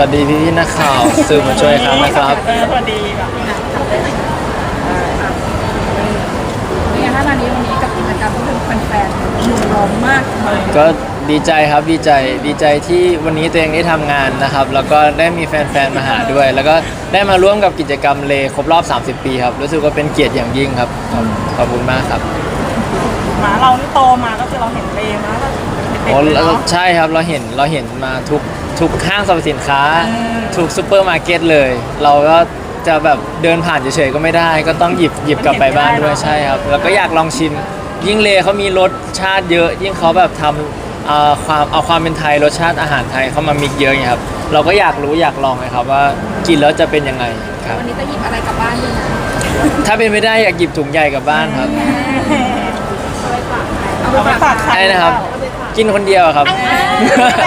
วัสดีพี่พี่ๆนักข่าวสื่อมวลชนอีกครั้งนะครับเออสวัสดีแบบเป็นไงคะตอนนี้วันนี้กับกิจกรรมที่เป็นแฟนๆหนุ่มล้อมมากเลยก็ดีใจครับดีใจดีใจที่วันนี้ตัวเองได้ทำงานนะครับ แล้วก็ได้มีแฟนๆมาหาด้วย แล้วก็ได้มาร่วมกับกิจกรรมเลครบรอบ 30 ปีครับรู้สึกว่าเป็นเกียรติอย่างยิ่งครับขอบขอบคุณมากครับหมาเรานี่โตมาก็คือเราเห็นเลมาก็เด็กโอ้ๆเลยแล้วเนาะใช่ครับเราเห็นเราเห็นมาทุก ทุกห้างสรรพสินค้าอืมทุกซูเปอร์มาร์เก็ตเลย เราก็จะแบบเดินผ่านเฉยๆก็ไม่ได้ ก็ต้องหยิบหยิบกลับไปบ้านด้วยใช่ครับ แล้วก็อยากลองชิม ยิ่งเลเขามีรสชาติเยอะ ยิ่งเขาแบบทำเอ่อความเอาความเป็นไทยรสชาติอาหารไทยเข้ามามิกเยอะไงครับ เราก็อยากรู้อยากลองไงครับว่ากินแล้วจะเป็นยังไงครับ วันนี้จะหยิบอะไรกลับบ้านด้วยนะถ้าเป็นไม่ได้อยากหยิบถุงใหญ่กลับบ้านครับ เอาไปฝากใครไอ้นะครับ กินคนเดียวอะครับ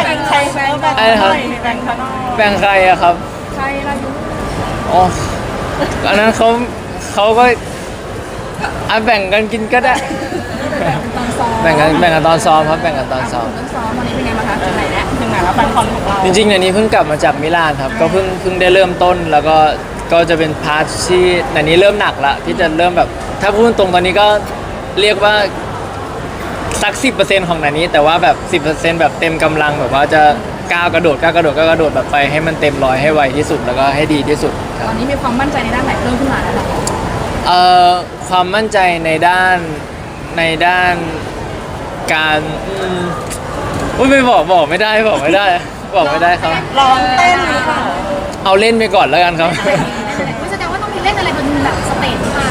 แบ่งใครแบ่งแบ่งไอ้นะครับ แบ่งเขาหน่อยแบ่งใครอะครับ ใครล่ะยุอ๋ออันนั้นเขาเขาก็อะแบ่งกันกินก็ได้ ตอนซ้อมแบ่งกันแบ่งกันตอนซ้อมครับ แบ่งกันตอนซ้อม ตอนซ้อมวันนี้เป็นไงบ้างคะถึงไหนแล้วถึงไหนแล้วแฟนคอนของเราจริงๆเนี่ยนี้เพิ่งกลับมาจากมิลานครับ ก็เพิ่งเพิ่งได้เริ่มต้นแล้วก็ก็จะเป็นพาร์ทที่ในนี้เริ่มหนักละที่จะเริ่มแบบ ถ้าพูดตรงๆตอนนี้ก็เรียกว่า สักสิของในนี้ แต่ว่าแบบ 10%แบบเต็มกำลังแบบว่าจะก้าวกระโดดก้าวกระโดดก้าวกระโดดแบบไปให้มันเต็มร้อยให้ไวที่สุดแล้วก็ให้ดีที่สุดคตรับอนนี้มีความมั่นใจในด้านไหนเพิ่มขึ้นมาแล้วคะเอ่อความมั่นใจในด้านในด้านการอืมอุ๊ยไม่บอกบอกไม่ได้บอกไม่ได้ บอกไม่ได้ครับ ร้องเต้นหรือเปล่าเอาเล่นไปก่อนแล้วกันครับ แสดงว่าต้องมีเล่นอะไรบนแบบสเตจหรือเปล่า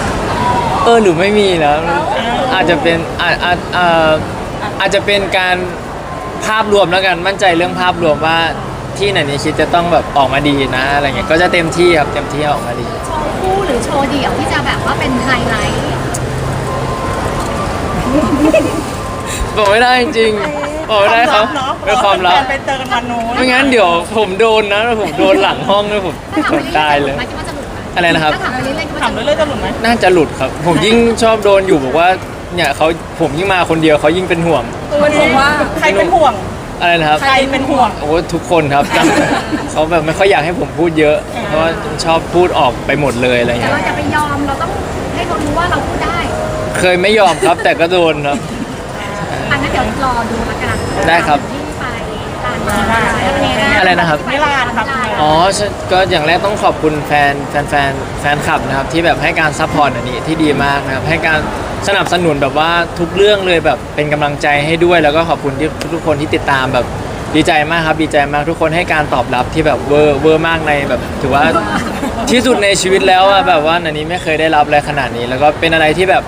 เออหรือไม่มีนะ อาจจะเป็นอาจอาจเอ่ออาจจะเป็นการภาพรวมแล้วกันมั่นใจเรื่องภาพรวมว่าที่ไหนนี้คิดจะต้องแบบออกมาดีนะอะไรเงี้ยก็จะเต็มที่ครับเต็มที่ออกมาดี โชว์คู่หรือโชว์เดี่ยวที่จะแบบว่าเป็นไฮไลท์บอกไม่ได้จริงๆบอกไม่ได้ครับเนาะเป็นความลับไปเจอกันวันนู้นไม่งั้นเดี๋ยวผมโดนนะผมโดนหลังห้องเลยผมถ้าถามผไปมเรื่อยๆตายเลย คิดว่าจะหลุดไหมอะไรนะครับ ถ้าถามไปเรื่อยๆคิดว่าถามจะหลุดเรื่อยๆจะหลุดไหมน่าจะหลุดครับ ผมยิ่งชอบโดนอยู่บอกว่า เนี่ยเขาผมยิ่งมาคนเดียวเขายิ่งเป็นห่วงเป็นห่วงว่าใครเป็นห่วง อะไรนะครับ ใครเป็นห่วง โอ้ทุกคนครับ เขาแบบไม่ค่อยอยากให้ผมพูดเยอะ เพราะว่าชอบพูดออกไปหมดเลยอะไรแต่เงี้ย เราจะไปยอมเราต้องให้เขารู้ว่าเราพูดได้ เคยไม่ยอมครับแต่ก็โดนครับ อันนั้นเดี๋ยวรอดูละกันได้ครับ ที่ อะไรนะครับ มิลานครับอ๋อใช่ก็อย่างแรกต้องขอบคุณแฟนแฟนแฟนแฟนคลับนะครับที่แบบให้การซัพพอร์ตอันนี้ที่ดีมากนะครับให้การสนับสนุนแบบว่าทุกเรื่องเลยแบบเป็นกำลังใจให้ด้วย แล้วก็ขอบคุณที่ทุกๆคนที่ติดตามแบบดีใจมากครับดีใจมากทุกคนให้การตอบรับที่แบบเวอร์เวอร์มากในแบบ ถือว่าที่สุดในชีวิตแล้วอะแบบว่าอันนี้ไม่เคยได้รับอะไรขนาดนี้ แล้วก็เป็นอะไรที่แบบ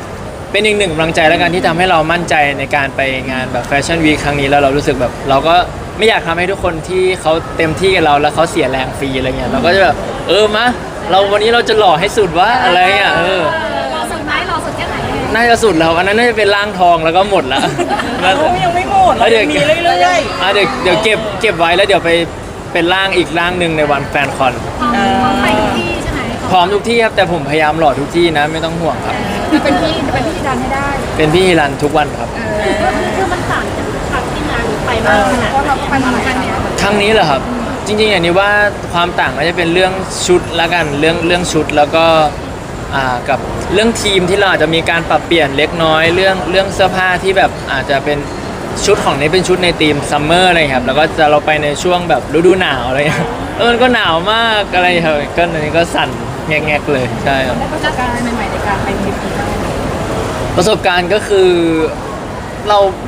เป็นอีกหนึ่งกำลังใจแล้วกันที่ทำให้เรามั่นใจในการไปงานแบบแฟชั่นวีคครั้งนี้แล้วเรารู้สึกแบบเราก็ ไม่อยากทำให้ทุกคนที่เขาเต็มที่กับเราแล้วเขาเสียแรงฟรีอะไรเงี้ยเราก็จะแบบเออมาเราวันนี้เราจะหล่อให้สุดวะอะไรเงี้ยเออรอสุดไหมรอสุดแค่ไหนน่าจะสุดแล้วอันนั้นน่าจะเป็นร่างทองแล้วก็หมดละเรายังไม่หมดเรายังมีเรื่อยอะเดี๋ยวเดี๋ยวเก็บเก็บไว้แล้วเดี๋ยวไปเป็นร่างอีกร่างหนึ่งในวันแฟนคอนพร้อมไปทุกที่ใช่ไหมพร้อมทุกที่ครับ แต่ผมพยายามหล่อทุกที่นะ ไม่ต้องห่วงครับจะเป็นพี่จะเป็นพี่ดันให้ได้ เป็นพี่ฮิรันทุกวันครับคือมันต่างจากครั้ง ที่งานไปมากขนาดเพราะเราก็ไปมาหลายครั้งเนี่ยครั้งนี้เหรอครับ จริงๆอย่างนี้ว่าความต่างก็จะเป็นเรื่องชุดละกันเรื่องเรื่องชุดแล้วก็อ่ากับเรื่องทีมที่เราอาจจะมีการปรับเปลี่ยนเล็กน้อย เรื่องเรื่องเสื้อผ้าที่แบบอาจจะเป็นชุดของนี้เป็นชุดในทีมซัมเมอร์อะไรครับแล้วก็จะเราไปในช่วงแบบฤดูหนาวอะไรเงี้ยเออมันก็หนาวมากอะไรครับก็อันนี้ก็สั่นแงกๆเลยใช่ครับ ได้ประสบการณ์ใหม่ๆในการไปทริปนี้บ้างประสบการณ์ก็คือเราอื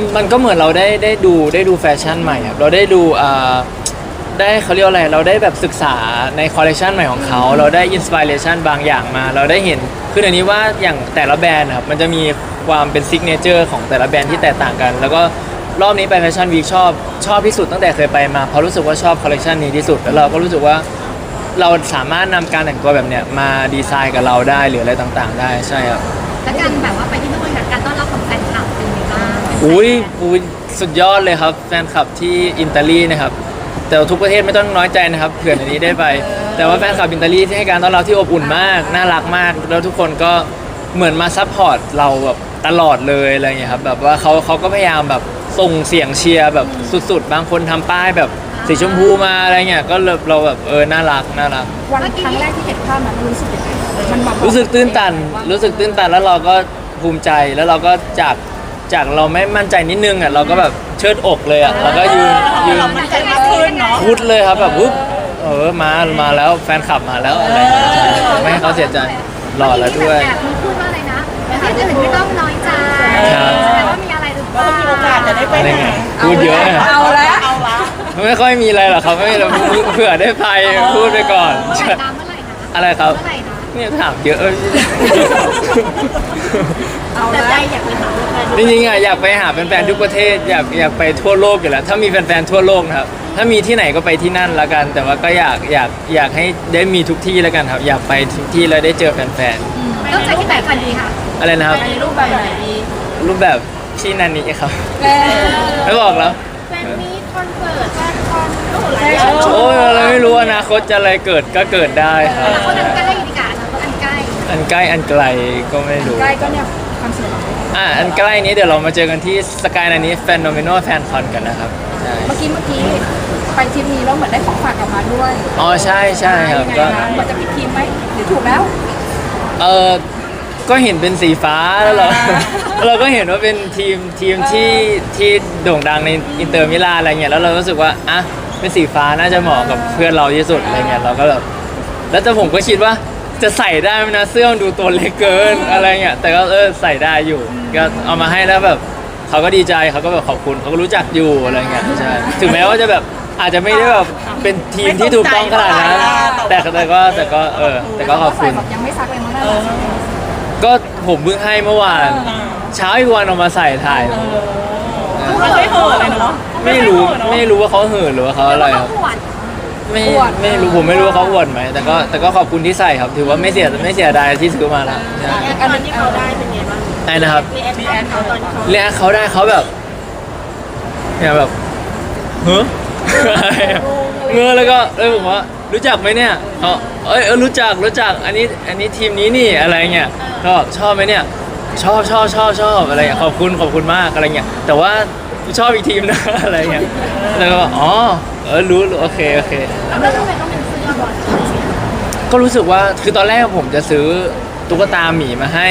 มมันก็เหมือนเราได้ได้ดูได้ดูแฟชั่นใหม่ครับเราได้ดูอ่าได้เขาเรียกว่าอะไรเราได้แบบศึกษาในคอลเลคชันใหม่ของเขา เราได้อินสปิเรชันบางอย่างมา เราได้เห็นคือในนี้ว่าอย่างแต่ละแบรนด์นะครับมันจะมีความเป็นซิกเนเจอร์ของแต่ละแบรนด์ที่แตกต่างกัน แล้วก็รอบนี้ไปแฟชั่นวีคชอบชอบที่สุดตั้งแต่เคยไปมาเพราะรู้สึกว่าชอบคอลเลคชันนี้ที่สุด แล้วเราก็รู้สึกว่าเราสามารถนำการแต่งตัวแบบเนี้ยมาดีไซน์กับเราได้หรืออะไรต่างๆ ได้ใช่ครับและการแบบ อุ้ยอุ้ยสุดยอดเลยครับ แฟนคลับที่อิตาลีนะครับ แต่ว่าทุกประเทศไม่ต้องน้อยใจนะครับเผื่อในนี้ได้ไป แต่ว่าแฟนคลับอิตาลีที่ให้การต้อนรับที่อบอุ่นมาก น่ารักมาก แล้วทุกคนก็เหมือนมาซัพพอร์ตเราแบบตลอดเลยอะไรอย่างเงี้ยครับแบบว่าเขาเขาก็พยายามแบบส่งเสียงเชียร์แบบสุดๆ บางคนทำป้ายแบบสีชมพูมาอะไรเงี้ยก็เราเราแบบเออน่ารักน่ารัก วันครั้งแรกที่เห็นภาพนั้นรู้สึกยังไงมันแบบรู้สึกตื้นตัน รู้สึกตื้นตันแล้วเราก็ภูมิใจแล้วเราก็จาก จากเราไม่มั่นใจนิดนึงอะเราก็แบบเชิดอกเลยอะเราก็ยืนยืนเรามันใจมากขึ้นเนาะพุดเลยครับแบบปุ๊บเออมามาแล้วแฟนคลับมาแล้วอะไรเงี้ยไม่ให้เขาเสียใจหล่อแล้วด้วยแอบมีพูดว่าอะไรนะที่อื่นไม่ต้องน้อยใจครับ แสดงว่ามีอะไรหรือเปก็ล่ามีโอกาสจะได้ไปอะไรหาเงี้ยพูดเยอะอะเอาแล้วเอาละไม่ค่อยมีอะไรหรอกเขาไม่เราเผื่อได้ไปพูดไปก่อนเมื่อไหร่นะเมื่อไหร่นะอะไรครับ เมื่อไหร่นะ เนี่ยถามเยอะ เอาแต่แล้วใจอยากไปหาแฟนจริงๆอะอยากไปหาแฟนๆทุกประเทศอยากอยากไปทั่วโลกอยู่แล้วถ้ามีแฟนๆทั่วโลกนะครับ ถ้ามีที่ไหนก็ไปที่นั่นละกัน แต่ว่าก็อยากอยากอยากให้ได้มีทุกที่แล้วกันครับ อยากไปทุกที่แล้วได้เจอแฟนๆต้องใจที่แบบกันดีค่ะๆอะไรนะครับ ในรูปแบบไหนดีรูปแบบที่นันนี้ครับเออไม่บอกแล้วแฟนมีคอนเสิร์ตแฟนคอนโอ้โหหลายอย่างโอ้ยเราไม่รู้อนาคตจะอะไรเกิดก็เกิดได้ครับอนาคตอันใกล้ดีกว่าอนาคต อันใกล้อันใกล้อันไกลก็ไม่รู้ใกล้ก็เนี่ยคอนเสิร์ตเราอะอันใกล้นี้เดี๋ยวเรามาเจอกันที่สกายนันนี้แฟนโนมิโนแฟนคอนกันนะครับใช่เมื่อกี้เมื่อกี้ไปทริปนี้แล้วเหมือนได้ของฝากกลับมาด้วยอ๋อใช่ใช่ครับยังไงก็นะเหมือนจะผิดทีมไหมหรือถูกแล้ว เออก็เห็นเป็นสีฟ้าแล้วเราเราก็เห็นว่าเป็นทีมทีมที่ที่โด่งดังในอินเตอร์มิลานอะไรเงี้ยแล้วเรารู้สึกว่าอะเป็นสีฟ้าน่าจะเหมาะกับเพื่อนเราที่สุดอะไรเงี้ยเราก็แบบแล้วแต่ผมก็คิดว่า จะใส่ได้ไหมนะเสื้อมันดูตัวเล็กเกินอะไรเงี้ยแต่ก็เออใส่ได้อยู่ ก็เอามาให้แล้วแบบเขาก็ดีใจเขาก็แบบขอบคุณเขาก็รู้จักอยู่อะไรเงี้ยใช่ถึงแม้ว่าจะแบบอาจจะไม่ได้แบบเป็นทีมที่ถูกต้องขนาดนั้นแต่แต่ก็แต่ก็เออแต่ก็ขอบใส่คุณ แบบยังไม่ซักเลยมั้งน่าเอรัอกก็ผมเพิ่งให้เมื่อวาน เช้าอีกวันเอามาใส่ถ่ายมันไม่เห่อะเลยเนาะไม่รู้ ไม่รู้ว่าเขาเหินหรือว่าเขาอะไรคต้อรังบหวด ไม่ไม่รู้ผมไม่รู้ว่าเขาอวดไหมแต่ก็แต่ก็ขอบคุณที่ใส่ครับถือว่าไม่เสียไม่เสียดายที่ซื้อมาแล้วใช่ตอนที่เขาได้เป็นไงบ้างไอ้นะครับมีแอดเขาตอนที่เขาเรียกเขาได้เขาแบบเนี่ยแบบเฮ้เงอแล้วก็เอ้ยผมว่ารู้จักไหมเนี่ยเขาเอ้ยเออรู้จักรู้จักอันนี้อันนี้ทีมนี้นี่อะไรเงี้ยก็ชอบไหมเนี่ยชอบชอบชอบชอบอะไรเงี้ยขอบคุณขอบคุณมากอะไรเงี้ยแต่ว่า ชอบอีกทีมนะ อะไรเงี้ยแล้วก็อ๋อเออรู้รู้โอเคโอเค แล้วทำไมต้องเป็นเสื้อบอลก็รู้สึกว่าคือตอนแรกผมจะซื้อตุ๊กตาหมีมาให้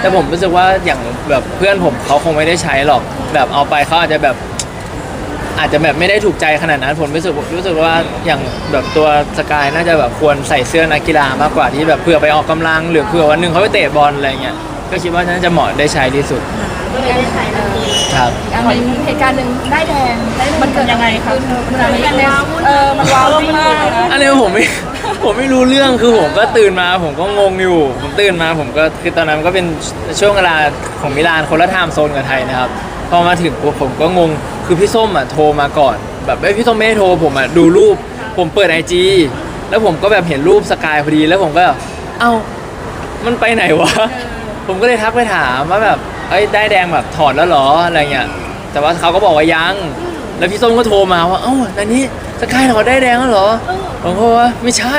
แต่ผมรู้สึกว่าอย่างแบบเพื่อนผมเขาคงไม่ได้ใช้หรอก แบบเอาไปเขาอาจจะแบบ อาจจะแบบไม่ได้ถูกใจขนาดนั้นผมรู้สึกรู้สึกว่าอย่างแบบตัวสกายน่าจะแบบควรใส่เสื้อนักกีฬามากกว่าที่แบบเผื่อไปออกกำลัง หรือเผื่อวันหนึ่งเขาไปเตะบอลอะไรเงี้ยก็คิดว่าน่าจะเหมาะได้ใช้ที่สุด ก็เลยได้ใส่แบบนี้ ครับ อันนี้เหตุการณ์หนึ่งได้แดงมันเกิดยังไงคะมันอะไรเออมันว้าวมากเลยนะอันนี้ผมไม่ผมไม่รู้เรื่องคือผมก็ตื่นมาผมก็งงอยู่ ผมตื่นมาผมก็คือตอนนั้นก็เป็นช่วงเวลาของมิลานคนละไทม์โซนกับไทยนะครับพอมาถึงปุ๊บผมก็งงคือพี่ส้มอะโทรมาก่อน แบบเอ้ยพี่ส้มไม่ได้โทรผมอะดูรูป ผมเปิดไอจีแล้วผมก็แบบเห็นรูปสกายพอดีแล้วผมก็แบบเอ้ามันไปไหนวะ ผมก็เลยทักไปถามว่าแบบ เอ้ยได้แดงแบบถอดแล้วเหรออะไรเงี้ยแต่ว่าเขาก็บอกว่ายัง แล้วพี่ส้มก็โทรมาว่าเอ้านันนี้สกายถอดได้แดงแล้วเหรอผมก็ว่าไม่ใช่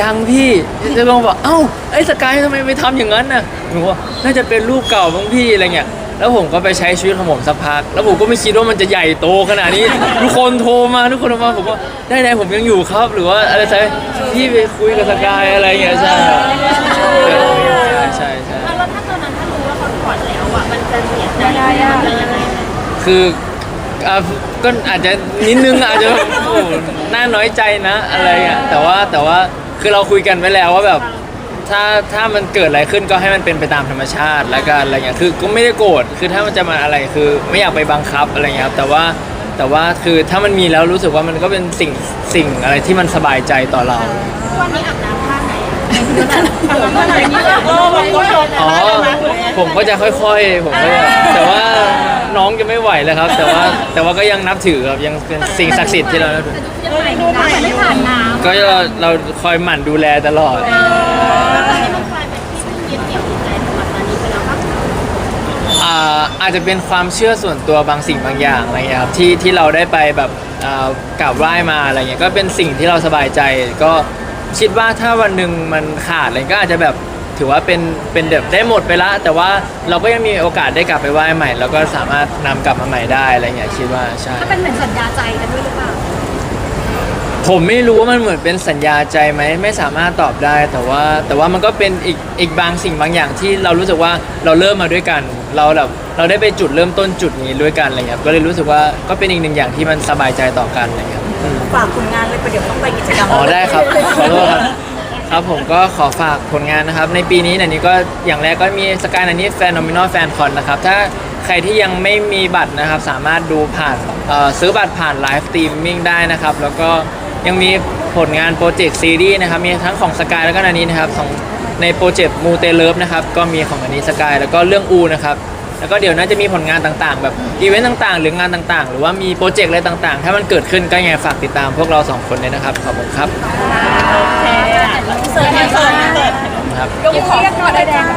ยังพี่จะลองบอกเอ้าไอ้สกายทำไมไปทำอย่างนั้นน่ะผมว่าน่าจะเป็นรูปเก่าบ้างพี่อะไรเงี้ยแล้วผมก็ไปใช้ชีวิตของผมสักพัก แล้วผมก็ไม่คิดว่ามันจะใหญ่โตขนาดนี้ ทุกคนโทรมาทุกคนโทรมาผมว่าได้ไดผมยังอยู่ครับ หรือว่าอะไรใช่พี่ไปคุยกับสกายอะไรเงี้ยใช่ อะมันจะยังไงคืออะก็อาจจะนิดนึงอาจจะแบบโอ้น่าน้อยใจนะอะไรอะแต่ว่าแต่ว่าคือเราคุยกันไว้แล้วว่าแบบถ้าถ้ามันเกิดอะไรขึ้นก็ให้มันเป็นไปตามธรรมชาติแล้วกันอะไรเงี้ยคือก็ไม่ได้โกรธคือถ้ามันจะมาอะไรคือไม่อยากไปบังคับอะไรเงี้ยครับแต่ว่าแต่ว่าคือถ้ามันมีแล้วรู้สึกว่ามันก็เป็นสิ่งสิ่งอะไรที่มันสบายใจต่อเราวันนี้อาบน้ำ อ๋อ ผมก็จะค่อยๆ ผมก็จะแต่ว่าน้องจะไม่ไหวแล้วครับ แต่ว่าแต่ว่าก็ยังนับถือครับยังเป็นสิ่งศักดิ์สิทธิ์ที่เรานับถือยังใหม่ดูน้ำมันไม่ผ่านน้ำก็เราเราคอยหมั่นดูแลตลอด แล้วตอนนี้มันกลายเป็นที่ยึดเหนี่ยวจิตใจสำหรับตอนนี้ไปแล้วครับอ่าอาจจะเป็นความเชื่อส่วนตัวบางสิ่งบางอย่างอะไรเงี้ยครับที่ที่เราได้ไปแบบอ่ากราบไหว้มาอะไรเงี้ยก็เป็นสิ่งที่เราสบายใจก็ คิดว่าถ้าวันหนึ่งมันขาดอะไรก็อาจจะแบบถือว่าเป็นเป็นแบบได้หมดไปละ แต่ว่าเราก็ยังมีโอกาสได้กลับไปไหว้ใหม่ แล้วก็สามารถนำกลับมาใหม่ได้อะไรเงี้ยคิดว่าใช่ ถ้าเป็นเหมือนสัญญาใจกันด้วยหรือเปล่าผมไม่รู้ว่ามันเหมือนเป็นสัญญาใจไหมไม่สามารถตอบได้แต่ว่าแต่ว่ามันก็เป็นอีกอีกบางสิ่งบางอย่างที่เรารู้สึกว่าเราเริ่มมาด้วยกัน เราแบบเราได้ไปจุดเริ่มต้นจุดนี้ด้วยกันอะไรเงี้ยก็เลยรู้สึกว่าก็เป็นอีกหนึ่งอย่างที่มันสบายใจต่อกันอะไรเงี้ยอืม ฝากผลงานเลยประเดี๋ยวต้องไปกิจกรรมอ๋อได้ครับ ขอโทษครับ ครับผมก็ขอฝากผลงานนะครับ ในปีนี้เนี่ยนี่ก็อย่างแรกก็มีสกายนันนี่แฟนนมินอลแฟนคอนนะครับ ถ้าใครที่ยังไม่มีบัตรนะครับ สามารถดูผ่านเอ่อซื้อบัตรผ่านไลฟ์สตรีมมิ่งได้นะครับ แล้วก็ยังมีผลงานโปรเจกต์ซีรีส์นะครับ มีทั้งของสกายแล้วก็นันนี้นะครับของในโปรเจกต์มูเตเลิฟนะครับ ก็มีของอันนี้สกายแล้วก็เรื่องอูนะครับ แล้วก็เดี๋ยวน่าจะมีผลงานต่างๆ แบบอีเวนต์ต่างๆ หรืองานต่างๆ หรือว่ามีโปรเจกต์อะไรต่างๆ ถ้ามันเกิดขึ้นก็ยังไงฝากติดตามพวกเราสองคนเลยนะครับขอบคุณครับเสิร์ฟเสิร์ฟเสิร์ฟครับ ยกมือเรียกก่อนได้แดง